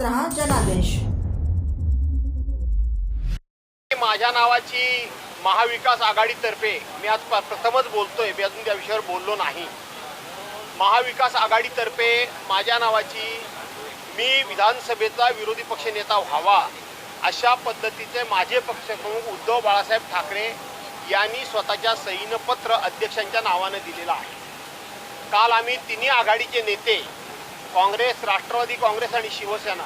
पाहत रहा जनादेश. माझ्या नावाची महाविकास आघाडीतर्फे मी आज प्रथमच बोलतोय मी अजून त्या विषयावर बोललो नाही. महाविकास आघाडीतर्फे माझ्या नावाची मी विधानसभेचा विरोधी पक्षनेता व्हावा अशा पद्धतीचे माझे पक्षप्रमुख उद्धव बाळासाहेब ठाकरे यांनी स्वतःच्या सहीनं पत्र अध्यक्षांच्या नावानं दिलेलं आहे. काल आम्ही तिन्ही आघाडीचे नेते काँग्रेस राष्ट्रवादी काँग्रेस आणि शिवसेना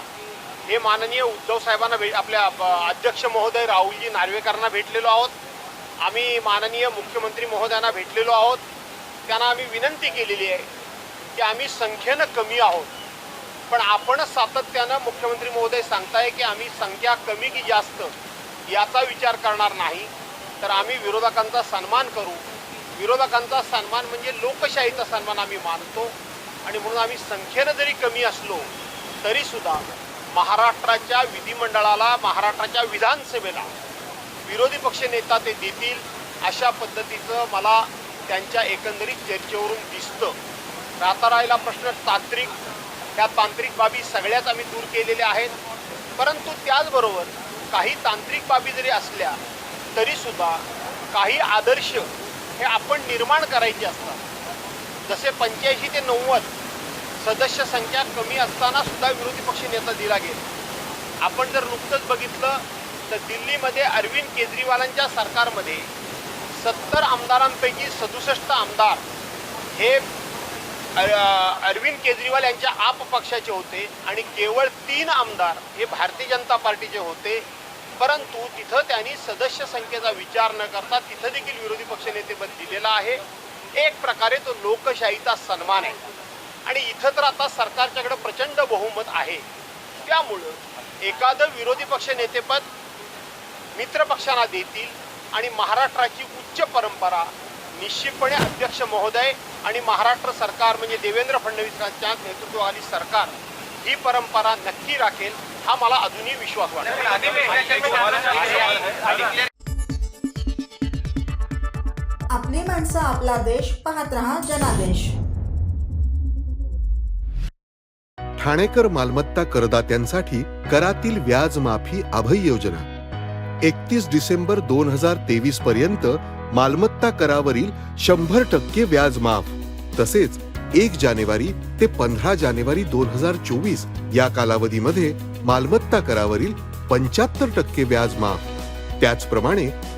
हे माननीय उद्धव साहेबांना भेट आपल्या अध्यक्ष महोदय राहुलजी नार्वेकरांना भेटलेलो आहोत. आम्ही माननीय मुख्यमंत्री महोदयांना भेटलेलो आहोत. त्यांना आम्ही विनंती केलेली आहे की आम्ही संख्येनं कमी आहोत. पण आपणच सातत्यानं मुख्यमंत्री महोदय सांगताय की आम्ही संख्या कमी की जास्त याचा विचार करणार नाही. तर आम्ही विरोधकांचा सन्मान करू. विरोधकांचा सन्मान म्हणजे लोकशाहीचा सन्मान आम्ही मानतो. आणि म्हणून आम्ही संख्येनं जरी कमी असलो तरीसुद्धा महाराष्ट्राच्या विधिमंडळाला महाराष्ट्राच्या विधानसभेला विरोधी पक्ष नेता ते देतील अशा पद्धतीचं मला त्यांच्या एकंदरीत चर्चेवरून दिसतं. राहता राहिला प्रश्न तांत्रिक ह्या तांत्रिक बाबी सगळ्याच आम्ही दूर केलेल्या आहेत. परंतु त्याचबरोबर काही तांत्रिक बाबी जरी असल्या तरीसुद्धा काही आदर्श हे आपण निर्माण करायचे असतात. जसे पंच्याऐंशी ते नव्वद सदस्य संख्या कमी असताना सुद्धा विरोधी पक्ष नेता दिला गेला. आपण जर नुकतंच बघितलं तर दिल्लीमध्ये अरविंद केजरीवालांच्या सरकारमध्ये सत्तर आमदारांपैकी सदुसष्ट आमदार हे अरविंद केजरीवाल यांच्या आप पक्षाचे होते आणि केवळ तीन आमदार हे भारतीय जनता पार्टीचे होते. परंतु तिथं त्यांनी सदस्य संख्येचा विचार न करता तिथं देखील विरोधी पक्षनेतेपद दिलेलं आहे. एक प्रकारे तो लोकशाहीचा सन्मान आहे आणि इथं तर आता सरकारच्याकडे प्रचंड बहुमत आहे त्यामुळं एखादं विरोधी पक्ष नेतेपद मित्र पक्षांना देतील आणि महाराष्ट्राची उच्च परंपरा निश्चितपणे अध्यक्ष महोदय आणि महाराष्ट्र सरकार म्हणजे देवेंद्र फडणवीसांच्या नेतृत्वाखाली सरकार ही परंपरा नक्की राखेल हा मला अजूनही विश्वास वाटतो आपली माणसं आपला देश पाहत रहा जनादेश. ठाणेकर मालमत्ता करदात्यांसाठी करातील व्याज माफी अभय योजना. एकतीस डिसेंबर दोन हजार तेवीस पर्यंत मालमत्ता करावरील शंभर टक्के व्याज माफ तसेच एक जानेवारी ते पंधरा जानेवारी दोन हजार चोवीस या कालावधीमध्ये मालमत्ता करावरील पंच्याहत्तर टक्के व्याज माफ त्याचप्रमाणे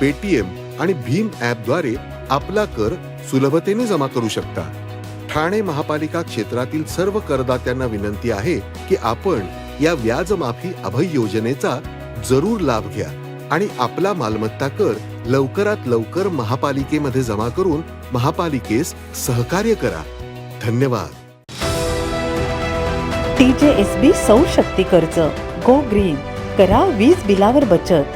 पेटीएम आणि भीम ॲपद्वारे आपला कर सुलभतेने जमा करू शकता. ठाणे महापालिका क्षेत्रातील सर्व करदात्यांना विनंती आहे की आपण या व्याज माफी अभय योजनेचा जरूर लाभ घ्या आणि आपला मालमत्ता कर लवकरात लवकर महापालिकेमध्ये जमा करून महापालिकेस सहकार्य करा. धन्यवाद. टीजेएसबी सौर शक्ती कर्ज. Go green. करा वीज बिलावर बचत.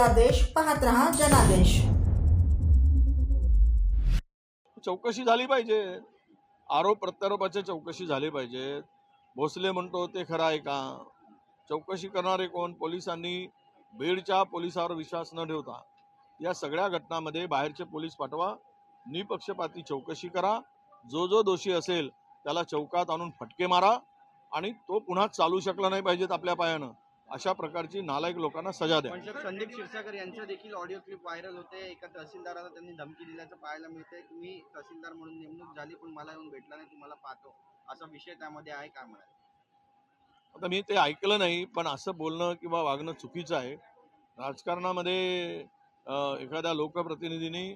आपला देश पाहत रहा जनादेश. चौकशी झाली पाहिजे. आरोप प्रत्यारोपाची चौकशी झाली पाहिजे. भोसले म्हणतो ते खरं आहे का? चौकशी करणारे कोण? पोलिसांनी बीडच्या पोलिसावर विश्वास न ठेवता या सगळ्या घटनांमध्ये बाहेरचे पोलीस पाठवा. निपक्षपाती चौकशी करा. जो जो दोषी असेल त्याला चौकात आणून फटके मारा आणि तो पुन्हा चालू शकला नाही पाहिजेत आपल्या पायानं. अशा प्रकारची नालायक लोकांना सजा द्या. संदीप क्षीरसागर यांचं देखील ऑडिओ क्लिप व्हायरल होते. एका तहसीलदाराला त्यांनी धमकी दिल्याचं पाहायला मिळतंय. मी तहसीलदार म्हणून नेमणूक झाली पण मला येऊन भेटला नाही तुम्हाला पाहतो. असा विषय त्यामध्ये आहे काय म्हणाल? आता मी ते ऐकलं नाही पण असं बोलणं किंवा वागणं चुकीचं आहे. राजकारणामध्ये एखाद्या लोकप्रतिनिधींनी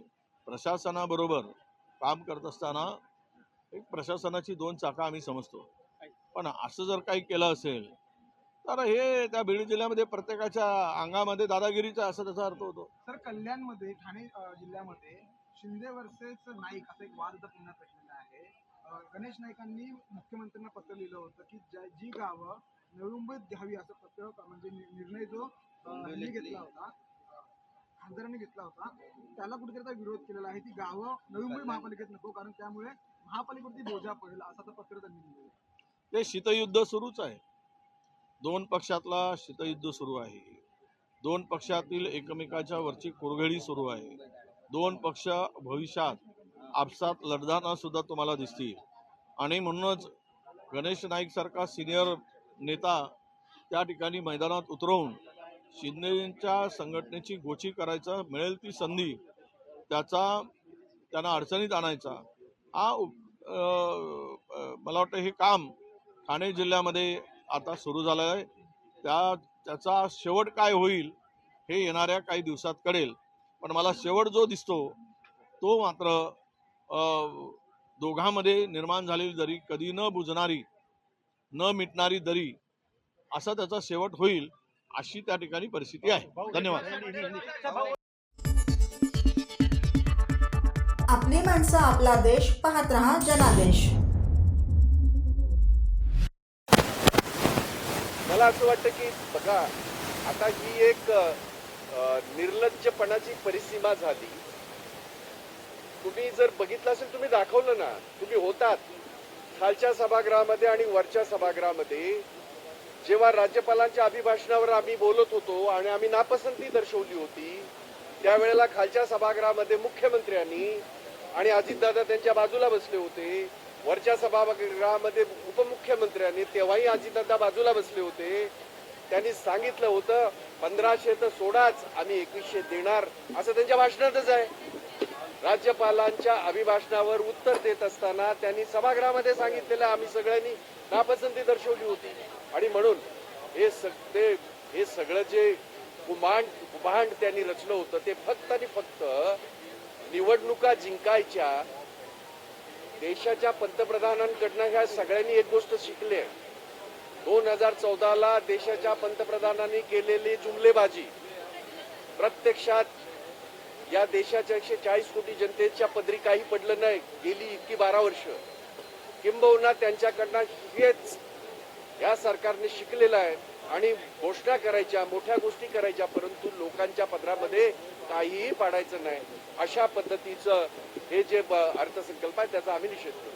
प्रशासनाबरोबर काम करत असताना एक प्रशासनाची दोन चाकं आम्ही समजतो. पण असं जर काही केलं असेल तर हे त्या बीड जिल्ह्यामध्ये प्रत्येकाच्या अंगामध्ये दादागिरीचा असा त्याचा अर्थ होतो. सर कल्याणमध्ये ठाणे जिल्ह्यामध्ये शिंदे वर्सेस नाईक असा एक वाद पुन्हा पेटलेला आहे. गणेश नाईकांनी मुख्यमंत्र्यांना पत्र लिहिलं होतं की जी गावं निवडणुकीत घ्यावी असं पत्र म्हणजे निर्णय जो घेतला. होता खासदारांनी घेतला होता त्याला कुठेतरी विरोध केलेला आहे ती गावं नवी मुंबई महापालिकेत नको कारण त्यामुळे महापालिकेवरती बोजा पडेल असं पत्र त्यांनी लिहिलं ते शीतयुद्ध सुरूच आहे. दोन पक्षातला शीतयुद्ध सुरू आहे. दोन पक्षातील एकमेकाच्या वरची कुरघडी सुरू आहे. दोन पक्ष भविष्यात आपसात लढताना सुद्धा तुम्हाला दिसतील. आणि म्हणूनच गणेश नाईक सारखा सिनियर नेता त्या ठिकाणी मैदानात उतरवून शिंदेच्या संघटनेची गोची करायचा मिळेल ती संधी त्याचा त्यांना अडचणीत आणायचा. हा मला वाटतं हे काम ठाणे जिल्ह्यामध्ये आता सुरू झालं आहे त्या त्याचा शेवट काय होईल हे येणाऱ्या काही दिवसात कळेल. पण मला शेवट जो दिसतो तो मात्र दोघांमध्ये निर्माण झालेली दरी कधी न बुजणारी न मिटणारी दरी असा त्याचा शेवट होईल अशी त्या ठिकाणी परिस्थिती आहे. धन्यवाद. आपली माणसं आपला देश पाहत रहा जनादेश. मला असं वाटतं की बघा आता ही एक निर्लज्जपणाची परिसीमा झाली. तुम्ही जर बघितलं असेल तुम्ही दाखवलं ना तुम्ही होतात. खालच्या सभागृहामध्ये आणि वरच्या सभागृहामध्ये जेव्हा राज्यपालांच्या अभिभाषणावर आम्ही बोलत होतो आणि आम्ही नापसंती दर्शवली होती त्यावेळेला खालच्या सभागृहामध्ये मुख्यमंत्र्यांनी आणि अजितदादा त्यांच्या बाजूला बसले होते वरच्या सभागृहामध्ये उपमुख्यमंत्र्यांनी तेव्हाही अजितदादा बाजूला बसले होते. त्यांनी सांगितलं होतं पंधराशे तर सोडाच आम्ही एकवीसशे देणार. असं त्यांच्या भाषणातच आहे. राज्यपालांच्या अभिभाषणावर उत्तर देत असताना त्यांनी सभागृहामध्ये सांगितलेलं आम्ही सगळ्यांनी नापसंती दर्शवली होती. आणि म्हणून हे सग ते हे सगळं जे कुमांड कुभांड त्यांनी रचलं होतं ते फक्त आणि फक्त निवडणुका जिंकायच्या देशाच्या पंतप्रधानांकडनं ह्या सगळ्यांनी एक गोष्ट शिकली आहे. दोन हजार चौदाला देशाच्या पंतप्रधानांनी केलेली जुमलेबाजी प्रत्यक्षात या देशाच्या एकशे चाळीस कोटी जनतेच्या पदरी काही पडलं नाही गेली इतकी बारा वर्ष. किंबहुना त्यांच्याकडनं हेच या सरकारने शिकलेलं आहे आणि घोषणा करायच्या मोठ्या गोष्टी करायच्या परंतु लोकांच्या पदरामध्ये काहीही पाडायचं नाही. अशा पद्धतीचं हे जे अर्थसंकल्प आहे त्याचा आम्ही निषेध करतो